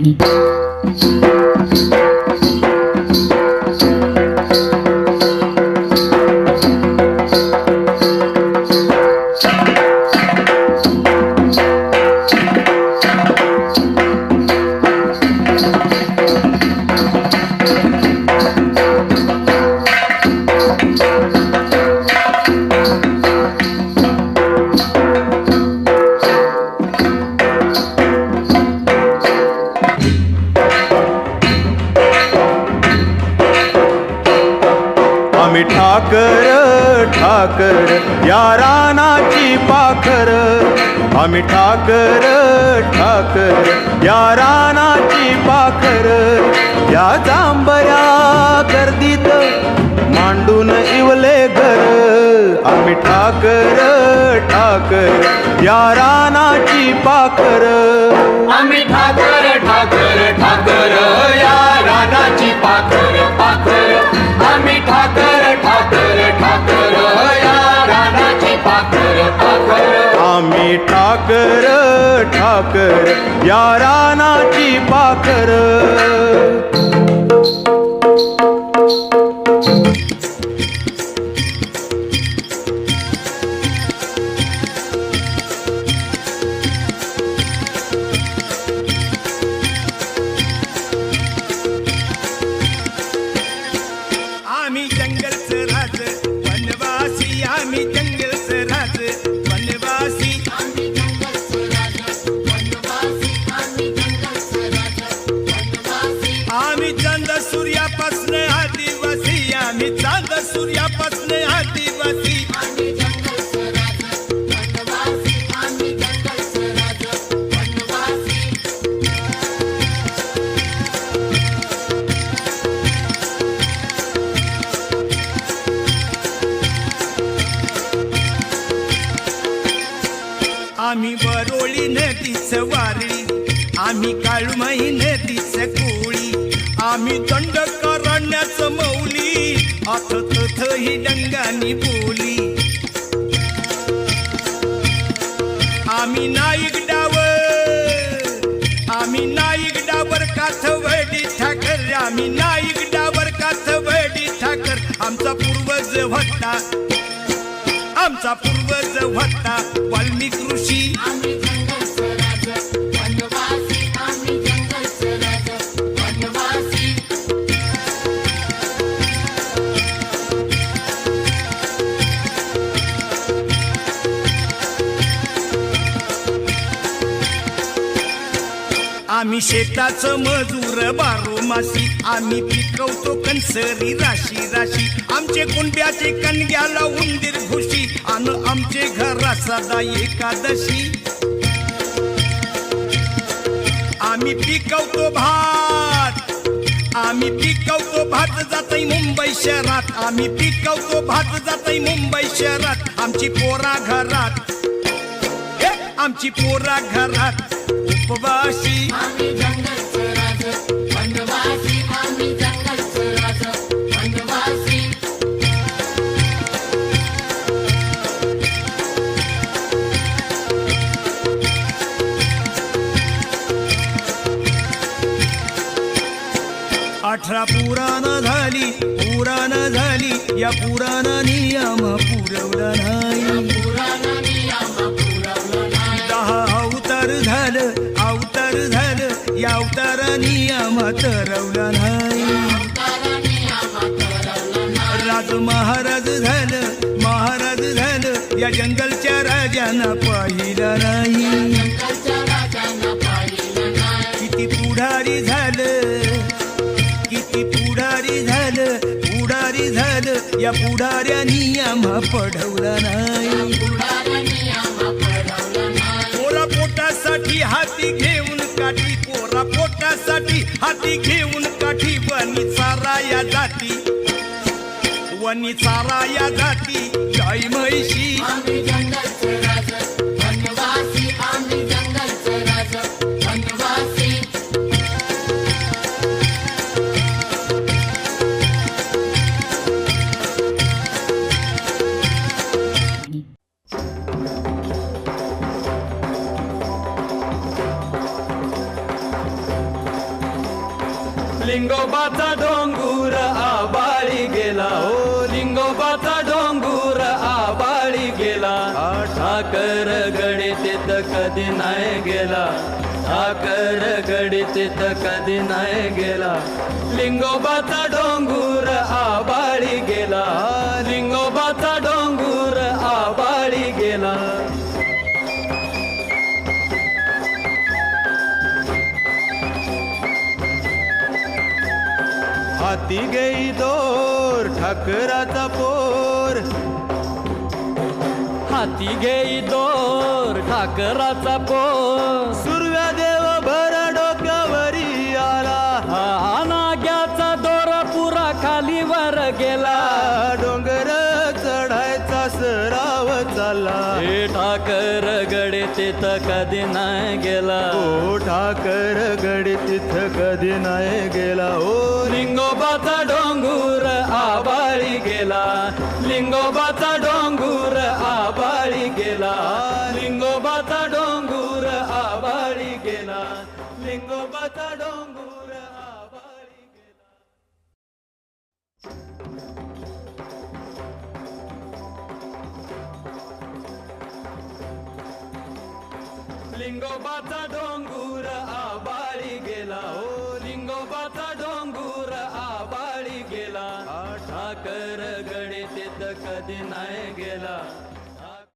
你。ठाकर ठाकर या रानाची पाखर. आम्ही ठाकर ठाकर या रानाची पाखर. या जांभया गर्दीत मांडून इवले घर. आम्ही ठाकर ठाकर या रानाची पाखर. आम्ही ठाकर ठाकर ठाकर या ठाकर ठाकर या रानाची पाखर. आम्ही वरोळी नदीच वारळी आम्ही काळुमाई नदीच कोळी आम्ही दंड करण्याच मौली अथ तथही डंगानी बोली. आम्ही नाईक डावर आम्ही नाईक डावर काथवडी ठाकर आम्ही नाईक डावर काथवडी ठाकर. आमचा पूर्वज होता आमचा पूर्वज होता. आम्ही शेताचं मजूर बारो मासी आम्ही पिकवतो कणसरी राशी राशी. आमचे कुंड्याचे कणग्याला उंदीर घुशी आणि आमचे घरा सदा एकादशी. आम्ही पिकवतो भात. आम्ही पिकवतो भात जातई मुंबई शहरात. आम्ही पिकवतो भात जातई मुंबई शहरात. आमची पोरा घरात. आमची पोरा घरात. उपवासी। अठरा पुराण झाली पुराण झाली या पुराण नियम पुरवला नाही. अवतार नियम तरवला नाही राज महाराज झालं महाराज झालं या जंगलच्या राजांना पाहिलं नाही. किती पुढारी झालं किती पुढारी झालं पुढारी झालं या पुढाऱ्यांनी आम्हा पढवला नाही. पोटासाठी हाती पोरा पोटासाठी हाती घेऊन काठी वनी चाराया जाती. वनी चाराया जाती. जय म्हैशी. लिंगोबाचा डोंगूर आबाळी गेला. हो लिंगोबाचा डोंगूर आबाळी गेला. ठाकर गडी कधी नाही गेला. ठाकर गडी कधी नाही गेला. लिंगोबाचा डोंगूर आबाळी गेला. लिंगोबाचा डोंगूर आबाळी गेला. हाती घेई दोर ठाकराचा पोर. हाती घेई दोर ठाकराचा पोर. सुरव्या देव भर डोक्यावरी आला. हा नाग्याचा दोर पुरा खाली वर गेला. डोंगर चढायचा सराव चालला. हे ठाकर गडे तिथ कधी नाही गेला. ओ ठाकर गडी तिथं कधी नाही गेला. ओ लिंगोबाचा डोंगूर आबाळी गेला लिंगोबाचा डोंगूर आबाळी गेला हो लिंगोबाचा